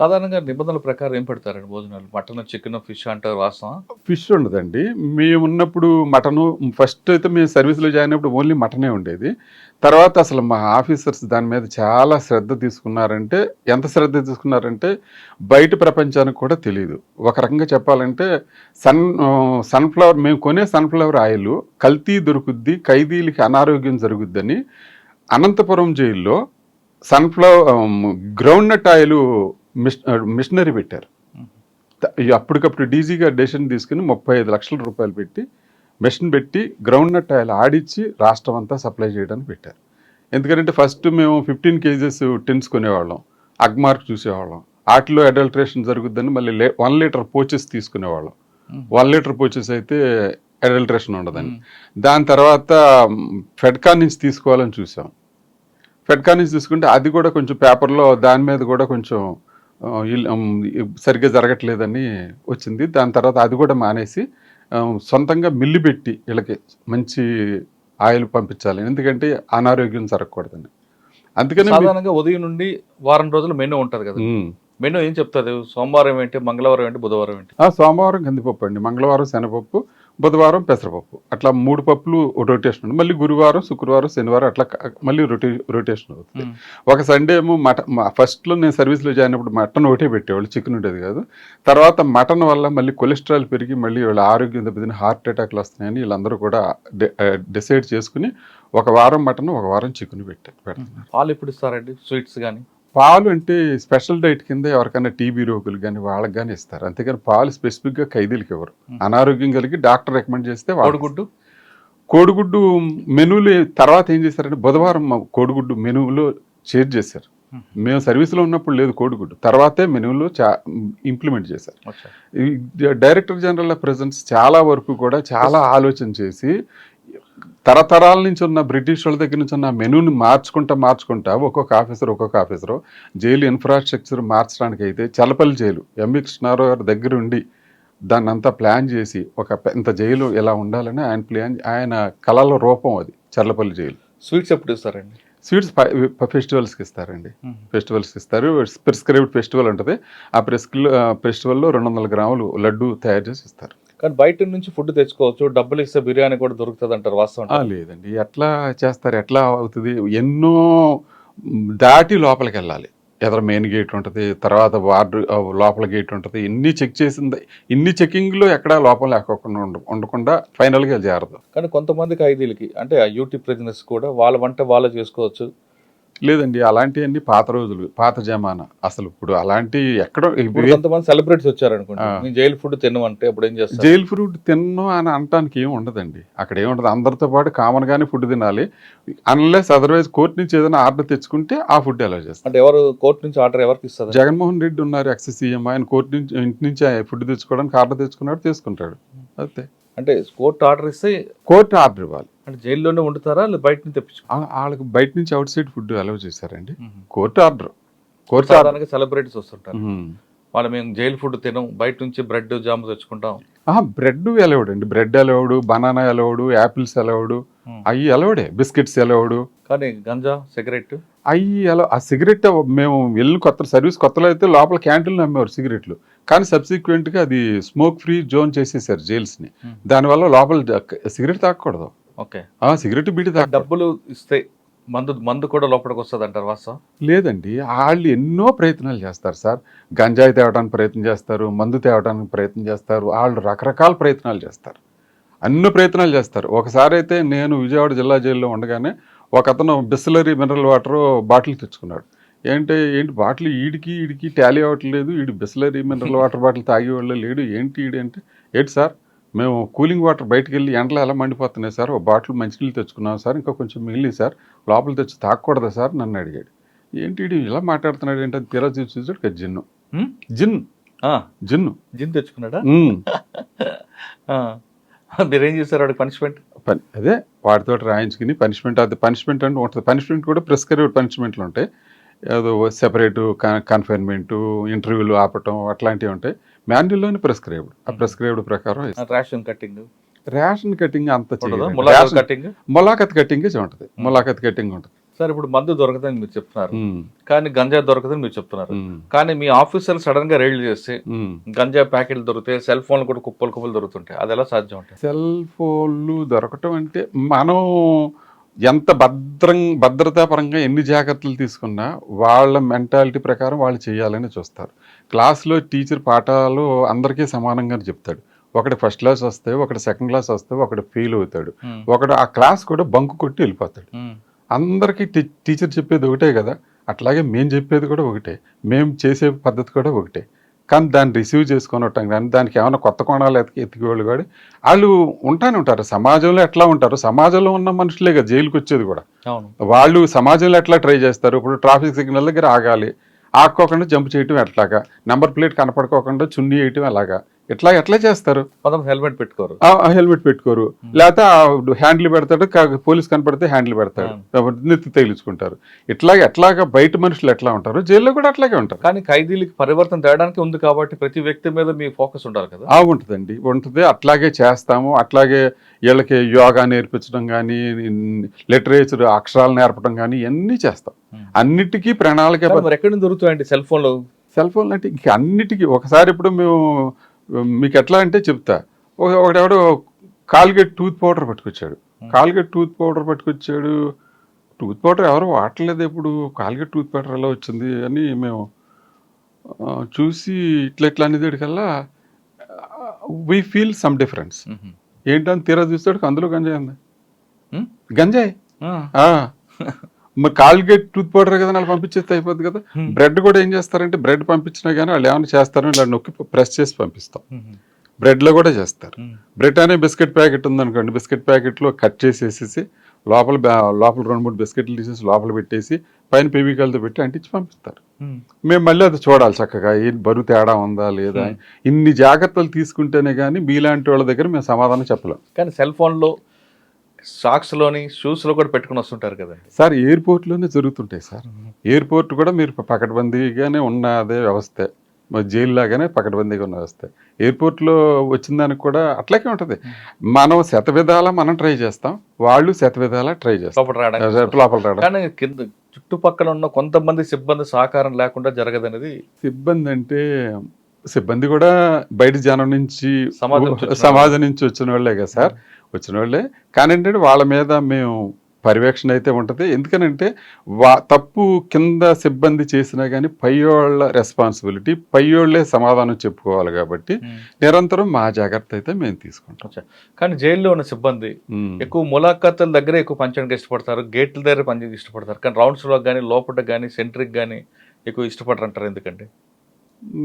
సాధారణంగా నిబంధనల ప్రకారం ఏం పెడతారండి భోజనాలు? మటన్ చికెన్ ఫిష్ అంటారు రాస్తాం ఫిష్ ఉండదండి. మేము ఉన్నప్పుడు మటను ఫస్ట్ అయితే మేము సర్వీస్లో జాయిన్ అయినప్పుడు ఓన్లీ మటనే ఉండేది. తర్వాత అసలు మా ఆఫీసర్స్ దాని మీద చాలా శ్రద్ధ తీసుకున్నారంటే ఎంత శ్రద్ధ తీసుకున్నారంటే బయట ప్రపంచానికి కూడా తెలియదు ఒక రకంగా చెప్పాలంటే సన్ సన్ఫ్లవర్ మేము కొనే సన్ఫ్లవర్ ఆయిల్ కల్తీ దొరుకుద్ది ఖైదీలకి అనారోగ్యం జరుగుద్దని అనంతపురం జైల్లో సన్ఫ్లవర్ గ్రౌండ్ నట్ ఆయిల్ మిష్ మిషనరీ పెట్టారు. అప్పటికప్పుడు డీజీగా డెసిషన్ తీసుకుని ముప్పై ఐదు లక్షల రూపాయలు పెట్టి మెషిన్ పెట్టి గ్రౌండ్ నట్ ఆయిల్ ఆడిచ్చి రాష్ట్రం అంతా సప్లై చేయడానికి పెట్టారు. ఎందుకంటే ఫస్ట్ మేము ఫిఫ్టీన్ కేజెస్ టిన్స్ కొనేవాళ్ళం. అగ్మార్క్ చూసేవాళ్ళం. వాటిలో అడల్ట్రేషన్ జరుగుద్దని మళ్ళీ లే వన్ లీటర్ పోచెస్ తీసుకునేవాళ్ళం. వన్ లీటర్ పోచెస్ అయితే అడల్ట్రేషన్ ఉండదని. దాని తర్వాత ఫెడ్కా నుంచి తీసుకోవాలని చూసాం. ఫెడ్కా నుంచి తీసుకుంటే అది కూడా కొంచెం పేపర్లో దాని మీద కూడా కొంచెం సరిగ్గా జరగట్లేదని వచ్చింది. దాని తర్వాత అది కూడా మానేసి సొంతంగా మిల్లు పెట్టి వీళ్ళకి మంచి ఆయిల్ పంపించాలి. ఎందుకంటే అనారోగ్యం జరగకూడదని. అందుకని సాధారణంగా ఉదయం నుండి వారం రోజులు మెనూ ఉంటది కదా. మెనూ ఏం చెప్తారు? సోమవారం ఏంటి మంగళవారం ఏంటి బుధవారం ఏంటి? ఆ, సోమవారం కందిపప్పు అండి. మంగళవారం శనగపప్పు బుధవారం పెసరపప్పు. అట్లా మూడు పప్పులు రొటేషన్ ఉంది మళ్ళీ గురువారం శుక్రవారం శనివారం అట్లా మళ్ళీ రొటే రొటేషన్ అవుతుంది. ఒక సండే ఏమో మట ఫస్ట్లో నేను సర్వీస్లో జాయిన్ అయినప్పుడు మటన్ ఒకటే పెట్టేవాళ్ళు. చికెన్ ఉండేది కాదు. తర్వాత మటన్ వల్ల మళ్ళీ కొలెస్ట్రాల్ పెరిగి మళ్ళీ వీళ్ళ ఆరోగ్యం దెబ్బతిని హార్ట్ అటాక్లు వస్తున్నాయని వీళ్ళందరూ కూడా డిసైడ్ చేసుకుని ఒక వారం మటన్ ఒక వారం చికెన్ పెట్టారు పెడుతున్నారు. పాలు ఎప్పుడు ఇస్తారండి? స్వీట్స్ కానీ పాలు అంటే స్పెషల్ డైట్ కింద ఎవరికైనా టీబీ రోగులు కానీ వాళ్ళకి కానీ ఇస్తారు. అంతేగాని పాలు స్పెసిఫిక్గా ఖైదీలకు ఇవ్వరు అనారోగ్యం కలిగి డాక్టర్ రికమెండ్ చేస్తే కోడిగుడ్డు? కోడిగుడ్డు మెనూలు తర్వాత ఏం చేశారంటే బుధవారం కోడిగుడ్డు మెనూలో చేంజ్ చేశారు. మేము. సర్వీస్లో ఉన్నప్పుడు లేదు కోడిగుడ్డు. తర్వాతే మెనూలో చా ఇంప్లిమెంట్ చేశారు. డైరెక్టర్ జనరల్ ఆఫ్ ప్రెజెన్స్ చాలా వరకు కూడా చాలా ఆలోచన చేసి తరతరాల నుంచి ఉన్న బ్రిటిష్ వాళ్ళ దగ్గర నుంచి ఉన్న మెనూని మార్చుకుంటా మార్చుకుంటా ఒక్కొక్క ఆఫీసర్ ఒక్కొక్క ఆఫీసరు జైలు ఇన్ఫ్రాస్ట్రక్చర్ మార్చడానికి అయితే చలపల్లి జైలు ఎంవి కృష్ణారావు గారి దగ్గర ఉండి దాన్ని అంతా ప్లాన్ చేసి ఒక పె- ఇంత జైలు ఎలా ఉండాలని ఆయన ప్లాన్ ఆయన కళల రూపం అది చర్లపల్లి జైలు. స్వీట్స్ ఎప్పుడు ఇస్తారండి? స్వీట్స్ ఫెస్టివల్స్కి ఇస్తారండి. ఫెస్టివల్స్కి ఇస్తారు. ప్రిస్క్రైబ్డ్ ఫెస్టివల్ ఉంటుంది. ఆ ప్రిస్క్రి ఫెస్టివల్లో రెండు వందల గ్రాములు లడ్డు తయారు చేసి ఇస్తారు. కానీ బయట నుంచి ఫుడ్ తెచ్చుకోవచ్చు డబ్బులు ఇస్తే బిర్యానీ కూడా దొరుకుతుంది అంటారు వాస్తవం ఆ, లేదండి. ఎట్లా చేస్తారు ఎట్లా అవుతుంది? ఎన్నో దాటి లోపలికి వెళ్ళాలి. ఎదర మెయిన్ గేట్ ఉంటుంది తర్వాత వార్డు లోపల గేట్ ఉంటుంది. ఇన్ని చెక్ చేసింది ఇన్ని చెకింగ్లో ఎక్కడా లోపల లేకోకుండా ఉండ ఉండకుండా ఫైనల్గా చేరదు కానీ కొంతమంది ఖైదీలకి అంటే ఆ యూట్యూబ్ ప్రెజినెస్ కూడా వాళ్ళ వంట వాళ్ళు చేసుకోవచ్చు. లేదండి అలాంటివన్నీ పాత రోజులు పాత జమానా. అసలు ఇప్పుడు అలాంటి ఎక్కడో కొంతమంది సెలబ్రిటీస్ వచ్చారనుకోండి. జైలు ఫుడ్ తినమంటే అప్పుడు ఏం చేస్తారు? జైలు ఫుడ్ తిన్నాం అని అనటానికి ఏం ఉండదండి. అక్కడ ఏం ఉండదు. అందరితో పాటు కామన్ గానే ఫుడ్ తినాలి. అన్లెస్ అదర్వైజ్ కోర్టు నుంచి ఏదైనా ఆర్డర్ తెచ్చుకుంటే ఆ ఫుడ్ అలా చేస్తారు. అంటే ఎవరు కోర్టు నుంచి ఆర్డర్ ఎవరికి ఇస్తారు? జగన్మోహన్ రెడ్డి ఉన్నారు ఎక్సెస్ సీఎం. ఆయన కోర్టు నుంచి ఇంటి నుంచి ఫుడ్ తెచ్చుకోవడానికి ఆర్డర్ తెచ్చుకున్నాడు తీసుకుంటాడు. అంతే. అంటే కోర్టు ఆర్డర్ ఇస్తే కోర్టు ఆర్డర్ ఇవ్వాలి. అంటే జైల్లోనే వండుతారా లేదా బయట నుంచి తెప్పించు వాళ్ళకి బయట నుంచి అవుట్ సైడ్ ఫుడ్ అలౌ చేశారండి. Court order. Court order. Celebrities వస్తుంటారు. వాళ్ళు మేము జైలు ఫుడ్ తినం బయట నుంచి బ్రెడ్ జామ్ తెచ్చుకుంటాం. బ్రెడ్ అలౌడ్ అండి bread allowed banana allowed apples allowed. Hmm. అవి అలౌడే. Biscuits allowed. కానీ గంజా సిగరెట్ అయ్యి అలా ఆ సిగరెట్ మేము వెళ్ళిన కొత్త సర్వీస్ కొత్తలో అయితే లోపల క్యాంటీన్లో అమ్మేవారు సిగరెట్లు. కానీ సబ్సిక్వెంట్గా అది స్మోక్ ఫ్రీ జోన్ చేసేసారు జైల్స్ని. దానివల్ల లోపల సిగరెట్ తాగకూడదు. ఓకే. ఆ సిగరెట్ బీడి తాగ డబ్బులు ఇస్తే మందు మందు కూడా లోపలికి వస్తుంది అంటారు వాస్తవం? లేదండి వాళ్ళు ఎన్నో ప్రయత్నాలు చేస్తారు సార్. గంజాయి తేవడానికి ప్రయత్నం చేస్తారు మందు తేవడానికి ప్రయత్నం చేస్తారు వాళ్ళు రకరకాల ప్రయత్నాలు చేస్తారు. అన్ని ప్రయత్నాలు చేస్తారు. ఒకసారి అయితే నేను విజయవాడ జిల్లా జైల్లో ఉండగానే ఒక అతను బిస్లరీ మినరల్ వాటర్ బాటిల్ తెచ్చుకున్నాడు. ఏంటి ఏంటి బాటిల్ ఈడికి ఈడికి టాలీ అవ్వట్లేదు ఈడు బిస్లరీ మినరల్ వాటర్ బాటిల్ తాగేవాళ్ళు లేడు ఏంటి ఈడు అంటే ఏంటి సార్? మేము కూలింగ్ వాటర్ బయటకు వెళ్ళి ఎండలో ఎలా మండిపోతున్నాయి సార్? ఒక బాటిల్ మంచినీళ్ళు తెచ్చుకున్నాం సార్ ఇంకా కొంచెం మిగిలి సార్. లోపల తెచ్చి తాగకూడదా సార్? నన్ను అడిగాడు. ఏంటి ఇలా మాట్లాడుతున్నాడు? ఏంటంటే తీరా చూసి చూసాడు "కదా జిన్ను? జిన్ ఆ, జిన్ను. జిన్ తెచ్చుకున్నాడా. మీరేం చేస్తారు వాడికి పనిష్మెంట్? పని అదే వాటితో రాయించుకుని పనిష్మెంట్ అది పనిష్మెంట్ అంటే ఉంటుంది. పనిష్మెంట్ కూడా ప్రిస్క్రైబ్డ్ పనిష్మెంట్లు ఉంటాయి. ఏదో సెపరేటు కన్ఫైన్మెంటు ఇంటర్వ్యూలు ఆపటం అట్లాంటివి ఉంటాయి. మాన్యుల్లోని ప్రిస్క్రైబ్డ్ ఆ ప్రిస్క్రైబ్డ్ ప్రకారం ఇస్తారు. రేషన్ కటింగ్ రేషన్ కటింగ్ అంత కటింగ్ మొలాఖత్ కటింగ్ ఉంటుంది. మొలాఖత్ కటింగ్ ఉంటుంది. సార్ ఇప్పుడు మందు దొరకదని మీరు చెప్తున్నారు. ఉమ్, కానీ గంజా దొరకదని మీరు చెప్తున్నారు. ఉమ్, కానీ మీ ఆఫీసర్లు సడన్గా రైడ్ చేస్తే ఉమ్. గంజా ప్యాకెట్లు దొరుకుతాయి సెల్ ఫోన్లు కూడా కుప్పలు కుప్పలు దొరుకుతుంటాయి. అది ఎలా సాధ్యం ఉంటాయి సెల్ ఫోన్లు దొరకటం అంటే మనం ఎంత భద్రం భద్రతాపరంగా ఎన్ని జాగ్రత్తలు తీసుకున్నా వాళ్ళ మెంటాలిటీ ప్రకారం వాళ్ళు చేయాలని చూస్తారు. క్లాస్లో టీచర్ పాఠాలు అందరికీ సమానంగా చెప్తాడు. ఒకటి ఫస్ట్ క్లాస్ వస్తే ఒకటి సెకండ్ క్లాస్ వస్తే ఒకటి ఫెయిల్ అవుతాడు. ఒకడు ఆ క్లాస్ కూడా బంకు కొట్టి వెళ్ళిపోతాడు. అందరికీ టీచర్ చెప్పేది ఒకటే కదా? అట్లాగే మేము చెప్పేది కూడా ఒకటే. మేము చేసే పద్ధతి కూడా ఒకటే. కానీ దాన్ని రిసీవ్ చేసుకొనటం కానీ దానికి ఏమైనా కొత్త కోణాలు ఎతికి ఎతికేవాళ్ళు కూడా. వాళ్ళు ఉంటానే ఉంటారు. సమాజంలో ఎట్లా ఉంటారు? సమాజంలో ఉన్న మనుషులే కదా జైలుకి వచ్చేది కూడా. వాళ్ళు సమాజంలో ఎట్లా ట్రై చేస్తారు? ఇప్పుడు ట్రాఫిక్ సిగ్నల్ దగ్గర ఆగాలి. ఆక్కోకుండా జంప్ చేయటం ఎట్లాగా? నెంబర్ ప్లేట్ కనపడుకోకుండా చున్నీ వేయటం ఎలాగా? ఇట్లా ఎట్లా చేస్తారు? కొంతమంది హెల్మెట్ పెట్టుకోరు. హెల్మెట్ పెట్టుకోరు. లేకపోతే హ్యాండిల్ పెడతాడు పోలీస్ కనపడితే హ్యాండిల్ పెడతాడు. నెత్తి తగిలించుకుంటారు. ఇట్లాగే ఎట్లాగా బయట మనుషులు ఎట్లా ఉంటారు? జైల్లో కూడా అట్లాగే ఉంటారు. కానీ ఖైదీలకి పరివర్తన తేడానికి ఉంది కాబట్టి ప్రతి వ్యక్తి మీద మీ ఫోకస్ ఉండాలి కదా. ఆ ఉంటుందండి. ఉంటుంది. అట్లాగే చేస్తాము. అట్లాగే వీళ్ళకి యోగా నేర్పించడం కానీ లిటరేచర్ అక్షరాలు నేర్పడం కానీ ఇవన్నీ చేస్తాం. అన్నిటికీ ప్రణాళిక ఎక్కడి దొరుకుతాయండి సెల్ ఫోన్లు? సెల్ ఫోన్ అంటే ఇంక అన్నిటికీ. ఒకసారి ఇప్పుడు మేము మీకు ఎట్లా అంటే చెప్తా. ఒక ఒకడెవడో కాల్గేట్ టూత్ పౌడర్ పట్టుకొచ్చాడు. కాల్గేట్ టూత్ పౌడర్ పట్టుకొచ్చాడు. టూత్ పౌడర్ ఎవరు వాడలేదు ఇప్పుడు కాల్గేట్ టూత్ పౌడర్ ఎలా వచ్చింది అని మేము చూసి ఇట్లా ఇట్లా అనేదికల్లా వీ ఫీల్ సమ్ డిఫరెన్స్. ఏంటని తీరా చూస్తాడు అందులో గంజాయి ఉంది. గంజాయి. మరి కాల్గేట్ టూత్ పౌడర్ కదా వాళ్ళు పంపించేస్తే అయిపోద్ది కదా. బ్రెడ్ కూడా ఏం చేస్తారంటే బ్రెడ్ పంపించినా కానీ వాళ్ళు ఏమైనా చేస్తారని ఇలా నొక్కి ప్రెస్ చేసి పంపిస్తాం. బ్రెడ్లో కూడా చేస్తారు. బ్రెడ్ అనే బిస్కెట్ ప్యాకెట్ ఉందనుకోండి బిస్కెట్ ప్యాకెట్లో కట్ చేసేసేసి లోపల లోపల రెండు మూడు బిస్కెట్లు తీసేసి లోపల పెట్టేసి పైన పెవికల్తో పెట్టి అంటించి పంపిస్తారు. మేము మళ్ళీ అది చూడాలి చక్కగా ఏం బరువు తేడా ఉందా లేదా. ఇన్ని జాగ్రత్తలు తీసుకుంటేనే కానీ మీలాంటి వాళ్ళ దగ్గర మేము సమాధానం చెప్పలేం. కానీ సెల్ ఫోన్లో సాక్స్లోని షూస్లో కూడా పెట్టుకుని వస్తుంటారు కదండి. సార్ ఎయిర్పోర్ట్లోనే జరుగుతుంటాయి సార్. ఎయిర్పోర్ట్ కూడా మీరు పకడ్బందీగానే ఉన్న అదే వ్యవస్థే. మరి జైలు లాగానే పకడ్బందీగా ఉన్న వ్యవస్థ. ఎయిర్పోర్ట్లో వచ్చిన దానికి కూడా అట్లాగే ఉంటుంది. మనం శత విధాలా మనం ట్రై చేస్తాం. వాళ్ళు శత విధాలా ట్రై చేస్తాం లోపల రావడం. కానీ కింద చుట్టుపక్కల ఉన్న కొంతమంది సిబ్బంది సహకారం లేకుండా జరగదనేది సిబ్బంది అంటే సిబ్బంది కూడా బయట జనం నుంచి సమాజం నుంచి వచ్చిన సమాజం నుంచి వచ్చిన వాళ్ళే కదా సార్? వచ్చిన వాళ్ళే. కానీ ఏంటంటే వాళ్ళ మీద మేము పర్యవేక్షణ అయితే ఉంటుంది. ఎందుకనంటే వా తప్పు కింద సిబ్బంది చేసినా కానీ పయ్యోళ్ళ రెస్పాన్సిబిలిటీ పయ్యోళ్ళే సమాధానం చెప్పుకోవాలి కాబట్టి. నిరంతరం మా జాగ్రత్త అయితే మేము తీసుకుంటాం. కానీ జైల్లో ఉన్న సిబ్బంది. ఎక్కువ ములాఖాతుల దగ్గరే ఎక్కువ పంచడానికి ఇష్టపడతారు గేట్ల దగ్గర పనిచేయడానికి ఇష్టపడతారు. కానీ రౌండ్స్లో కానీ లోపల కానీ సెంట్రిక్ కానీ ఎక్కువ ఇష్టపడరు అంటారు ఎందుకంటే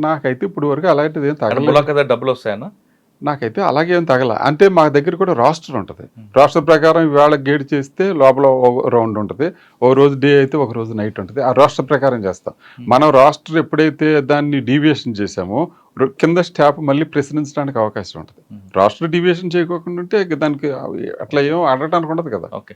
నాకైతే ఇప్పుడు వరకు అలాంటిది ఏం ములాఖాత డబ్బులు వస్తాయన్నా నాకైతే అలాగే ఏం తగల. అంటే మా దగ్గర కూడా రాస్టర్ ఉంటుంది. రాస్టర్ ప్రకారం ఇవాళ గేట్ చేస్తే లోపల రౌండ్ ఉంటుంది. ఓ రోజు డే అయితే ఒక రోజు నైట్ ఉంటుంది. ఆ రాస్టర్ ప్రకారం చేస్తాం. మనం రాస్టర్ ఎప్పుడైతే దాన్ని డీవియేషన్ చేసామో కింద స్టాఫ్ మళ్ళీ ప్రశ్నించడానికి అవకాశం ఉంటుంది. రాష్ట్ర డీవియేషన్ చేయకోకుండా ఉంటే దానికి అట్లా ఏం ఆడటానికి ఉండదు కదా. ఓకే.